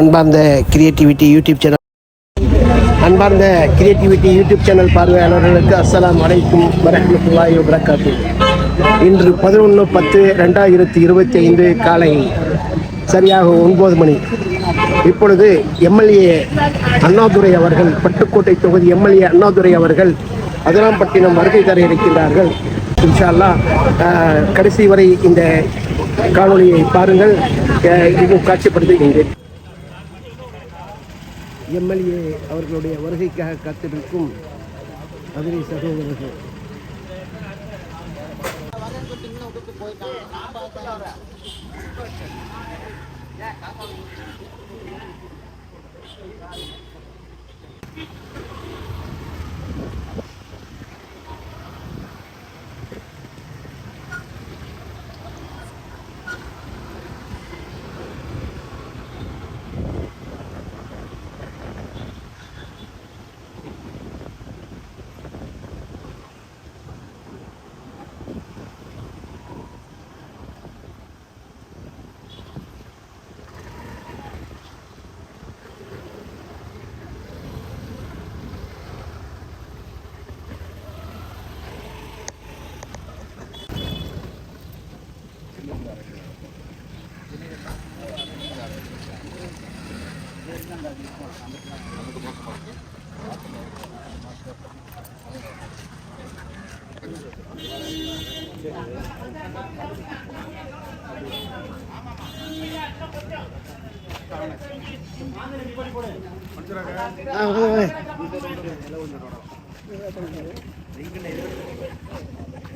அன்பார்ந்த creativity YouTube channel அன்பார்ந்த creativity YouTube channel பார்வையாளர்களுக்கு அஸ்லாம் அலைக்கும் வரஹ்மத்துல்லாஹி வரகாத்து இன்று பதினொன்று பத்து ரெண்டாயிரத்தி இருபத்தி ஐந்து காலை சரியாக ஒன்பது மணி. இப்பொழுது எம்எல்ஏ அண்ணாதுரை அவர்கள் பட்டுக்கோட்டை தொகுதி எம்எல்ஏ அண்ணாதுரை அவர்கள் அதிராம்பட்டினம் வருகை தர இருக்கின்றார்கள். இன்ஷா அல்லாஹ் கடைசி வரை இந்த காணொலியை பாருங்கள். இதுவும் காட்சிப்படுத்துகின்றேன். எம்எல்ஏ அவர்களுடைய வருகைக்காக காத்திருக்கும் மதுரை சகோதரர்கள். ஆ,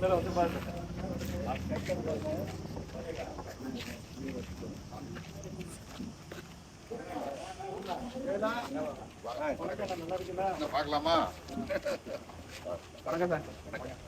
வணக்கம் வாங்க. பார்க்கலாமா நல்லா இருக்குங்களா? இல்லையா? வாங்க எல்லாரும்.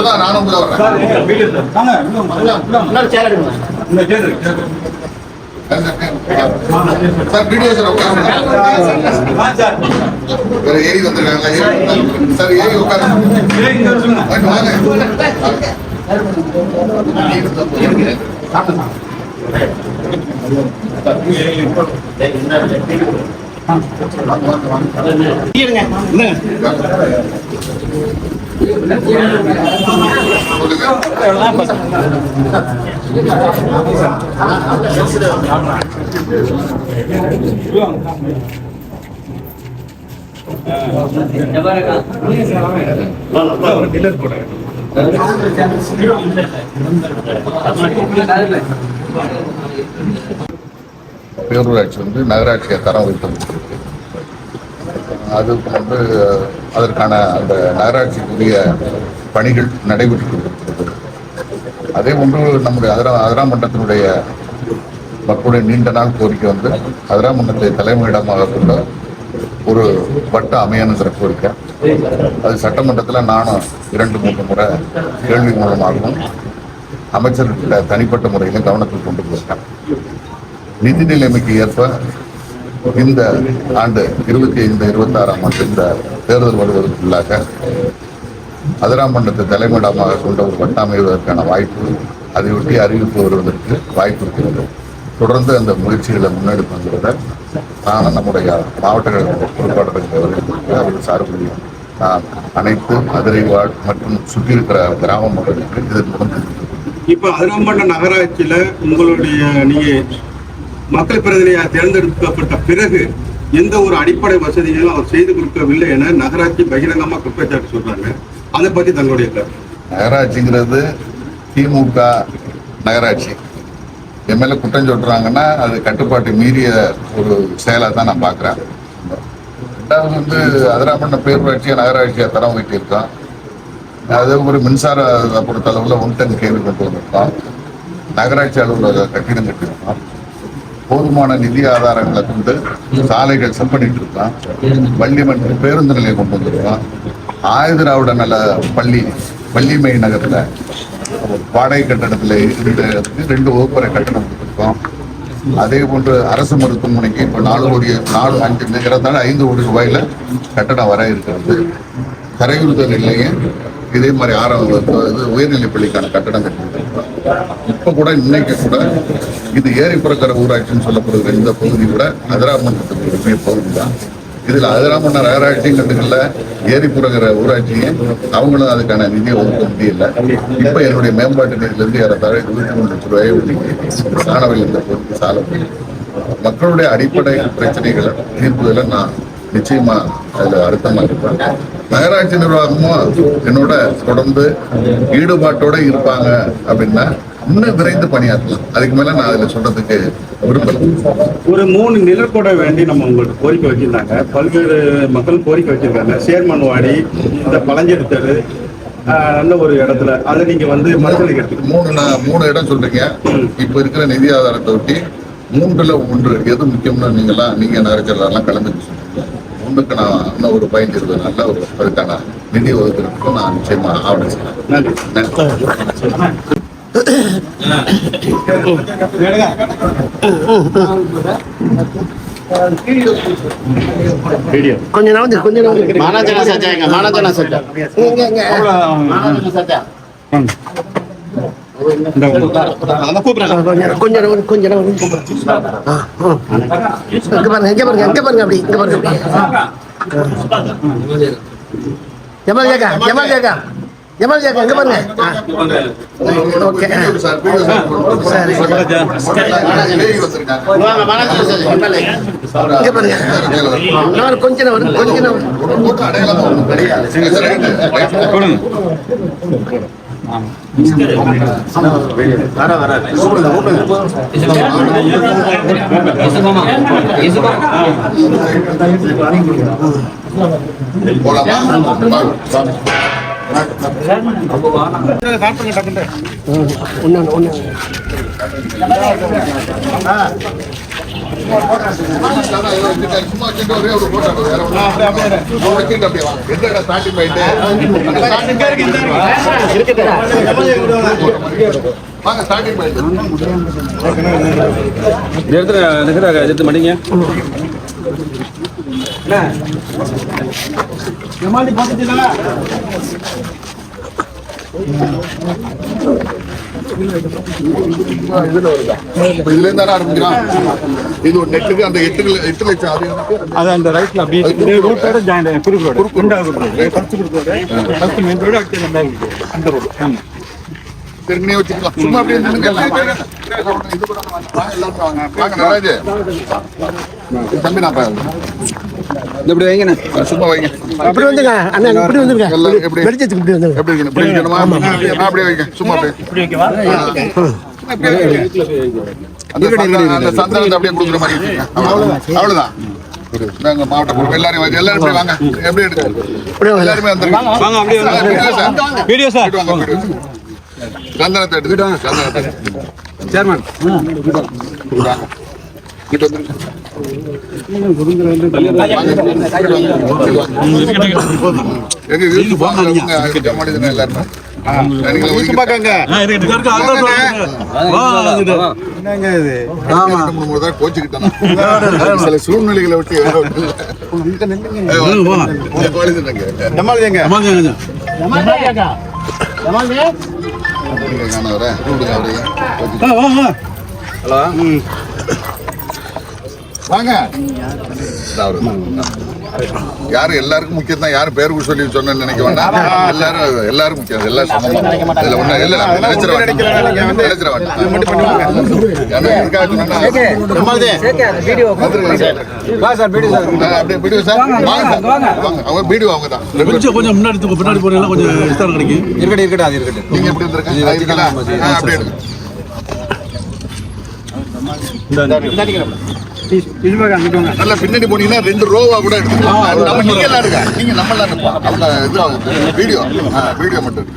இப்பதான் நானும் கூட வர்றேன். சார் வீடியோ சார் வேற ஏறி வந்திருக்காங்க. சார் ஏறி உட்காருங்க. வாங்க, வாங்க சொல்லுங்க பேரூராட்சி வந்து நகராட்சியை தரம் வைத்திருக்கு அது வந்து அதற்கான அந்த நகராட்சிக்குரிய பணிகள் நடைபெற்று கொண்டிருக்கிறது. அதே போன்று நம்முடைய அதிரா அதிராமண்டலத்தினுடைய மக்களுடைய நீண்ட நாள் கோரிக்கை வந்து அதிராமண்டலத்தை தலைமையிடமாக கொண்ட ஒரு வட்ட அமையணுங்கிற கோரிக்கை அது சட்டமன்றத்தில் நானும் இரண்டு மூன்று முறை கேள்வி மூலமாகவும் அமைச்சர்கிட்ட தனிப்பட்ட முறையிலும் கவனத்தில் கொண்டு போயிருக்கேன். நிதி நிலைமைக்கு ஏற்ப இந்த ஆண்டு இருபத்தி ஐந்து இருபத்தி ஆறாம் ஆண்டு இந்த தேர்தல் வருவதற்குள்ளாக அதிராமண்டத்தை தலைமையிடமாக கொண்ட ஒரு வட்டம் அமைவதற்கான வாய்ப்பு அதையொட்டி அறிவிப்பு வருவதற்கு வாய்ப்பு இருக்கிறது. தொடர்ந்து அந்த முயற்சிகளை முன்னெடுப்புங்கிறத நான் நம்முடைய மாவட்ட கழக பொறுப்பாளர்கள் அவர்கள் சார்பில் நான் அனைத்து மதுரை வாழ் மற்றும் சுற்றி இருக்கிற கிராம மக்களுக்கு இதன் இப்போ தெரிவித்துக் நகராட்சியில் உங்களுடைய நீங்கள் மக்கள் பிரதிநிதியாக தேர்ந்தெடுக்கப்பட்ட பிறகு எந்த ஒரு அடிப்படை வசதிகளும் அவர் செய்து கொடுக்கவில்லை என நகராட்சி பகிரங்கமா குற்றச்சாட்டு சொல்றாங்க. அதை பத்தி தங்களுடைய கருத்து. நகராட்சிங்கிறது திமுக நகராட்சி. என் மேல குற்றம் சொல்றாங்கன்னா அது கட்டுப்பாட்டு மீறிய ஒரு செயலாக தான் நான் பார்க்குறேன். ரெண்டாவது வந்து அதிராமண்ண பேரூராட்சியை நகராட்சியை தரம் வைத்திருக்கோம் அது ஒரு மின்சார பொறுத்த அளவில் ஒன் டன் கேள்வி கொண்டு வந்திருக்கோம் நகராட்சி அலுவலக கட்டிடம் கட்டியிருக்கோம். போதுமான நிதி ஆதாரங்களை கொண்டு சாலைகள் செப்பனிட்டு இருக்கான் வள்ளிமன் பேருந்து நிலையம் கொண்டு வந்திருக்கான் ஆயுதராவிட நல பள்ளி வள்ளிமை நகரில் வாடகை கட்டடத்தில் இருந்து ரெண்டு வகுப்பறை கட்டணம் கொடுத்துருக்கோம். அதே போன்று அரசு மருத்துவமனைக்கு இப்போ நாலு கோடி நாலு அஞ்சு நிகரத்தான ஐந்து கோடி ரூபாயில கட்டணம் வர இருக்கிறது. கரையுறுதல் நிலையம் இதே மாதிரி ஆறாவது இது உயர்நிலைப் பள்ளிக்கான கட்டணம் கட்டிருக்கோம் இப்போ கூட இன்னைக்கு கூட இது ஏரி ஊராட்சின்னு சொல்லப்படுகிற இந்த பகுதி கூட அதிராமன்றத்துக்கு பகுதி தான். இதில் அதிராமன்னர் ஆராய்ச்சிங்கிறதுக்குள்ள ஏரி புறக்கிற ஊராட்சியை அவங்களும் அதுக்கான நிதியை ஒதுக்க முடியல. இப்போ என்னுடைய மேம்பாட்டு நிதியிலிருந்து ஏறத்தாழ இருபத்தி மூணு லட்சம் ரூபாயை ஒதுக்கி சாணவில் இந்த பகுதி சாலை மக்களுடைய அடிப்படை பிரச்சனைகளை தீர்ப்புகளை நான் நிச்சயமா அதுல அர்த்தமா இருப்பேன். நகராட்சி நிர்வாகமும் என்னோட தொடர்ந்து ஈடுபாட்டோட இருப்பாங்க அப்படின்னா இன்னும் விரைந்து பணியாற்றலாம். அதுக்கு மேல நான் அதுல சொல்றதுக்கு விரும்பல. ஒரு மூணு நிழற்கூட வேண்டி நம்ம உங்களுக்கு கோரிக்கை வச்சிருந்தாங்க. பல்வேறு மக்கள் கோரிக்கை வச்சிருக்காங்க. சேர்மன் வாடி இந்த பழஞ்செடி தெரு நல்ல ஒரு இடத்துல. அதை நீங்க வந்து எடுத்துக்கணும் மூணு நான் மூணு இடம் சொல்றீங்க. இப்ப இருக்கிற நிதி ஆதாரத்தை ஒட்டி மூன்றுல ஒன்று எது முக்கியம்னு நீங்களாம் நீங்க நகரச்செல்லாம் கலந்துக்க சொல்றீங்க ஒன்றுக்கு நான் இன்னும் ஒரு பதினஞ்சு இருபது நாள்ல ஒரு அதுக்கான நிதி ஒதுக்கிறதுக்கு நான் நிச்சயமா ஆவணம் செய்யறேன். நன்றி. கொஞ்சம் நவந்து கொஞ்சம் நவந்து மானாஜனா சச்சா எங்க? மானாஜனா சச்சா சச்சா கொஞ்சம் கொஞ்சம் நவந்து கொஞ்சம் நவந்து ஆ, ஆ. இங்க பாருங்க இங்க பாருங்க இங்க பாருங்க அப்படி இங்க பாருங்க அப்படி. ஜமால் ஜாக்கா ஜமால் ஜாக்கா ஜாக்கா இங்க பாருங்க. ஓகே. சார், இங்க பாருங்க. சரி, ரைட். போலாமா எடுத்து மாட்டீங்க தானே ஆரம்பிக்கிறோம். இது ஒரு நெட்டுக்கு அந்த எட்டு எட்டு லட்சம் அது அந்த ரைட்ல அப்படியே இந்த ரூட்டோட ஜாயின் குறுக்கு ரோடு ரெண்டாவது ரோடு ஃபர்ஸ்ட் குறுக்கு ரோடு ஃபர்ஸ்ட் மெயின் ரோடு அடுத்து ரெண்டாவது road. அந்த ரோடு ஆமா தெரிஞ்சே வச்சுக்கலாம் சும்மா அப்படியே நின்னுங்க. இது கூட வாங்க, எல்லாரும் வாங்க. வாங்க, நடராஜு. தம்பி நான் பாருங்க. இப்படி வைங்கண்ணே சும்மா வைங்க. இப்படி வந்துங்க அண்ணா இப்படி வந்துருங்க. எப்படி? வெளிச்சத்துக்கு இப்படி வந்துருங்க. எப்படி? இப்படி இருக்கணுமா? ஆ, அப்படியே வைங்க. சும்மா அப்படியே அந்த சந்தனத்தை அப்படியே கொடுக்குற மாதிரி. அவ்வளவுதான். நாங்க மாவட்ட பொறுப்பு எல்லாரும் வாங்க. எல்லாரும் இப்படி வாங்க. எப்படி எடுத்து வாங்க. எல்லாருமே வந்துருங்க. வாங்க வீடியோ சார். வாங்க, வாங்க. சந்தனத்தை எடுத்து சந்தனத்தை. சேர்மன். வீடு வாங்க. எல்லாருமே. இது மூணு சில சூழ்நிலைகளை விட்டு ஹலோ வாங்க இதா அவரு. யாரு எல்லாருக்கும் முக்கியம் தான் யாரும் பேருக்கு சொல்லி சொன்னேன்னு நினைக்க வேண்டாம் எல்லாரும் எல்லாரும் முக்கியம் எல்லாரும் சமமா இதுல ஒண்ணு இல்ல இல்ல நினைச்சிட வேண்டாம் நினைச்சிட வேண்டாம் சொன்னா அப்படியே வீடியோ சார் வாங்க சார். வாங்க அவங்க வீடியோ அவங்க தான். கொஞ்சம் கொஞ்சம் முன்னாடி தூக்கு, பின்னாடி போறீங்களா கொஞ்சம் விஸ்தாரம் கிடைக்கும் இருக்கட்டும் இருக்கட்டும் அது இருக்கட்டும் நீங்க எப்படி அப்படியே நல்லா பின்னாடி போனீங்கன்னா ரெண்டு ரோவா கூட எடுத்துக்கலாம். நம்ம நீங்க எல்லாம் இருக்கா நீங்க நம்ம எல்லாம் இருப்போம். அவங்க இது வீடியோ. வீடியோ மட்டும்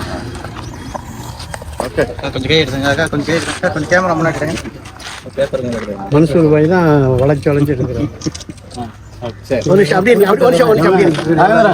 மனசூர் பாய் தான் வளைச்சு வளைச்சு எடுக்கிறோம் ஒரு நிமிஷம் அப்படியே ஒரு நிமிஷம் ஒரு நிமிஷம் அப்படியே. இரு. அதை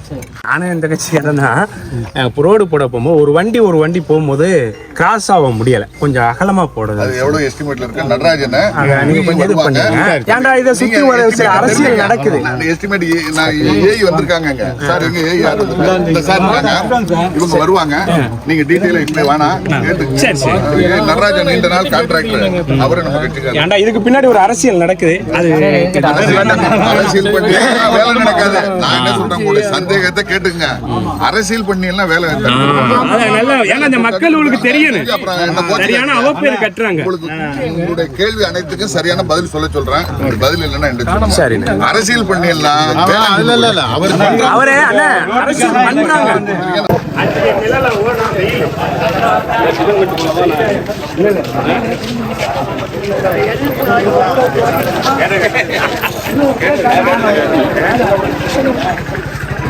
நானும் இந்த தான் இப்போ ரோடு போட போகும்போது ஒரு வண்டி ஒரு வண்டி போகும்போது கிராஸ் ஆக முடியல. கொஞ்சம் அகலமா போடுறது அது எவ்வளவு எஸ்டிமேட்ல இருக்கு? நடராஜன் அதை நீங்க கொஞ்சம் இது பண்ணுங்க? ஏன்டா இதை சுத்தி ஒரு சில அரசியல் நடக்குது? எஸ்டிமேட் நான் ஏஐ வந்திருக்காங்க சார் எங்க ஏஐ யார் வந்திருக்காங்க? இந்த சார் இவங்க வருவாங்க. நீங்க டீடைலா இப்படி வேணாம். சரி, சரி. நடராஜன் நீண்ட நாள் கான்ட்ராக்டர் அவரு நம்ம கட்சிக்காரர். ஏன்டா இதுக்கு பின்னாடி ஒரு அரசியல் நடக்குது. அது அரசியல் பண்ணி வேலை நடக்காது. நான் என்ன சொல்றேன் சந்தேகத்தை கேட்டுங்க அரசியல் பண்ணி எல்லாம் வேலை ஏன்னா இந்த மக்கள் உங்களுக்கு தெரியணும்? சரியான அவப்பேர் கட்டுறாங்க. உங்களுடைய கேள்வி அனைத்துக்கும் சரியான பதில் சொல்ல சொல்றேன். பதில் இல்லைன்னா என்ன சரி அரசியல் இல்ல இல்ல இல்ல அவர் அவரே அண்ணா அரசியல் பண்றாங்க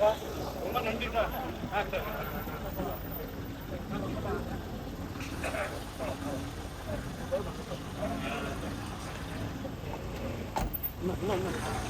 ரொம்ப நன்றி சார் ஆ sir No, no, no.